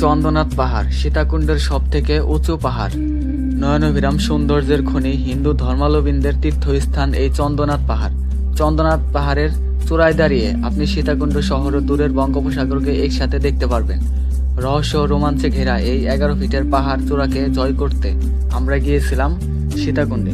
চন্দ্রনাথ পাহাড় সীতাকুণ্ডের সব থেকে উঁচু পাহাড়। নয়নবিরাম সৌন্দর্যের খনি হিন্দু ধর্মাবলম্বীদের তীর্থস্থান এই চন্দ্রনাথ পাহাড়। চন্দ্রনাথ পাহাড়ের চূড়ায় দাঁড়িয়ে আপনি সীতাকুণ্ড শহর দূরের বঙ্গোপসাগরকে একসাথে দেখতে পারবেন। রহস্য রোমাঞ্চে ঘেরা এই এগারো ফিটের পাহাড় চূড়াকে জয় করতে আমরা গিয়েছিলাম সীতাকুণ্ডে।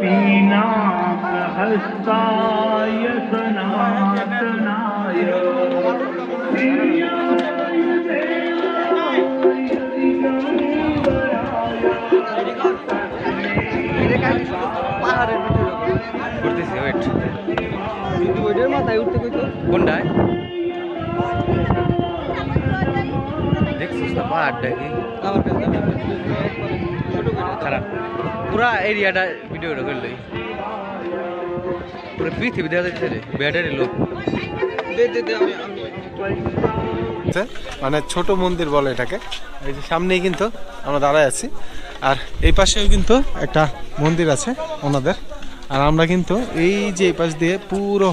पीनाकहस्ताय सनातनाय করতেছি ওয়েট কিন্তু ওইটার মাথায় উঠতে কইতো কোনটায় দেখছিস না পাহাড়টা কি আমার কাছে ছোট করে পুরা এরিয়াটা ভিডিও করলই পুরো পৃথিবী দেখা যাচ্ছে রে, ব্যাটারি লোক মানে ছোট মন্দির বলে এটাকে। এই যে সামনেই কিন্তু আমরা দাঁড়ায় আছি। আর এই পাশেও কিন্তু একটা মন্দির আছে ওনাদের। আর আমরা কিন্তু এই যে পাশ দিয়ে পুরো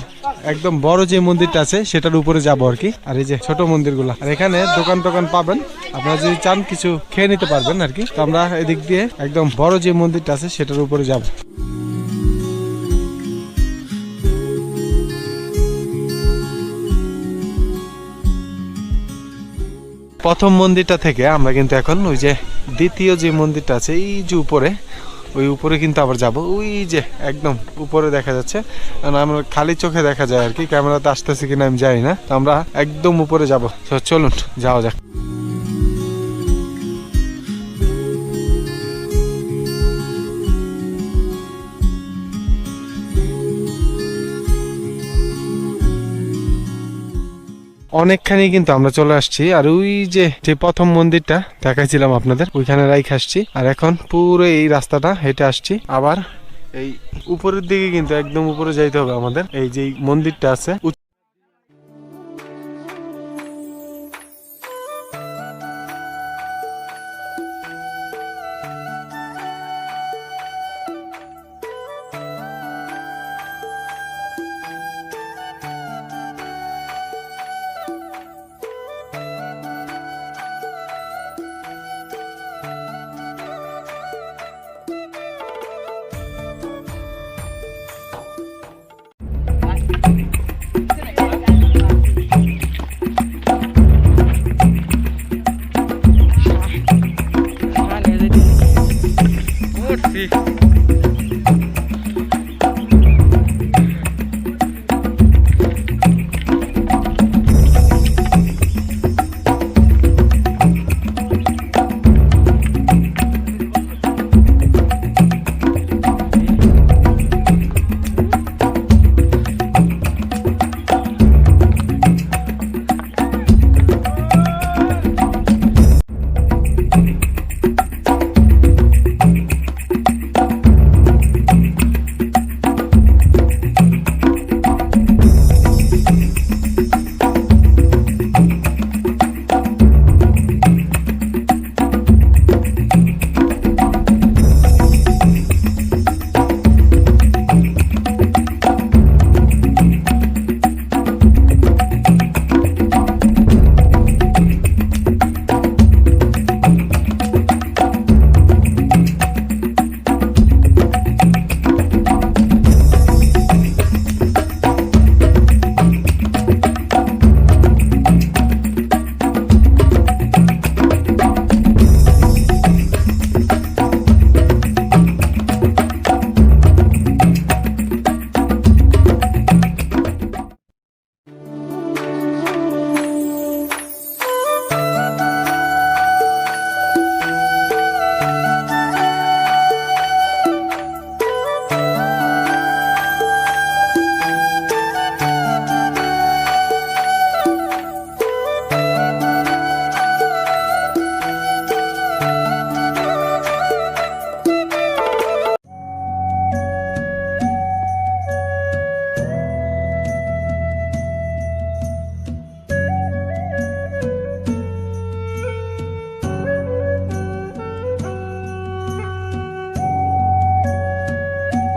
একদম বড় যে মন্দিরটা আছে, সেটার উপরে যাব আর কি। আর এই যে ছোট মন্দিরগুলো। আর এখানে দোকান টোকান পাবেন। আপনারা যদি চান কিছু খেয়ে নিতে পারবেন আর কি। তো আমরা এদিক দিয়ে একদম বড় যে মন্দিরটা আছে, সেটার উপরে যাব। প্রথম মন্দিরটা থেকে আমরা কিন্তু এখন ওই যে দ্বিতীয় যে মন্দিরটা আছে, এই যে উপরে ওই উপরে কিন্তু আবার যাব। ওই যে, একদম উপরে দেখা যাচ্ছে। কারণ আমরা খালি চোখে দেখা যায় আর কি। ক্যামেরাতে আসতেছে কিনা আমি জানি না। তো আমরা একদম উপরে যাব। চলুন, যাওয়া যাক। অনেকখানি কিন্তু আমরা চলে আসছি। আর ওই যে যে প্রথম মন্দিরটা দেখাইছিলাম আপনাদের, ওইখানে রাই খাসছি আর এখন পুরো এই রাস্তাটা হেঁটে আসছি। আবার এই উপরের দিকে কিন্তু একদম উপরে যাইতে হবে আমাদের। এই যে মন্দিরটা আছে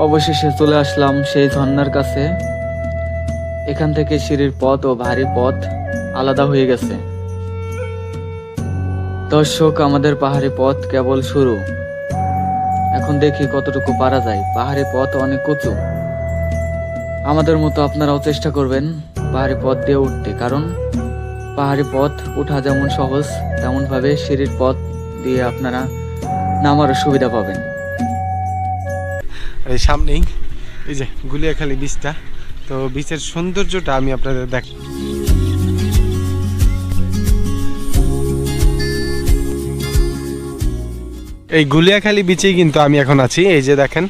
অবশেষে চলে আসলাম সেই ঝর্ণার কাছে। এখান থেকে সিঁড়ির পথ ও ভারী পথ আলাদা হয়ে গেছে। দর্শক, আমাদের পাহাড়ি পথ কেবল শুরু। এখন দেখি কতটুকু পারা যায়। পাহাড়ি পথ অনেক উঁচু। আমাদের মতো আপনারাও চেষ্টা করবেন পাহাড়ি পথ দিয়ে উঠতে, কারণ পাহাড়ি পথ ওঠা যেমন সহজ, তেমনভাবে সিঁড়ির পথ দিয়ে আপনারা নামারও সুবিধা পাবেন। এই সামনেই, এই যে গুলিয়াখালি বীজটা তো বীচের সৌন্দর্যটা আমি আপনাদের দেখ এই গুলিয়াখালি বিচেই কিন্তু আমি এখন আছি। এই যে দেখেন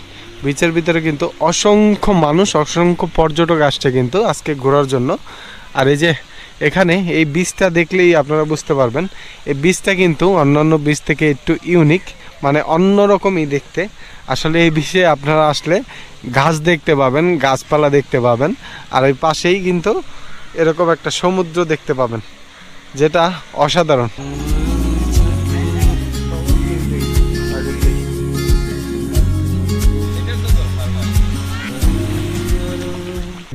বিচের ভিতরে কিন্তু অসংখ্য মানুষ, অসংখ্য পর্যটক আসছে কিন্তু আজকে ঘোরার জন্য। আর এই যে এখানে এই বীজটা দেখলেই আপনারা বুঝতে পারবেন, এই বীজটা কিন্তু অন্যান্য বীজ থেকে একটু ইউনিক মানে অন্যরকমই দেখতে। আসলে এই বিষয়ে আপনারা আসলে গাছ দেখতে পাবেন, গাছপালা দেখতে পাবেন, আর ওই পাশেই কিন্তু এরকম একটা সমুদ্র দেখতে পাবেন, যেটা অসাধারণ।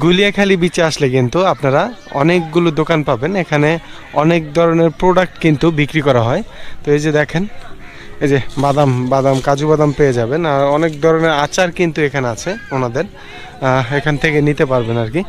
গুলিয়াখালী বিচে আসলে কিন্তু আপনারা অনেকগুলো দোকান পাবেন, এখানে অনেক ধরনের প্রোডাক্ট কিন্তু বিক্রি করা হয়। তো এই যে দেখেন এই যে বাদাম বাদাম, কাজু বাদাম পেয়ে যাবেন। আর অনেক ধরনের আচার কিন্তু এখানে আছে ওনাদের। এখান থেকে নিতে পারবেন আর কি।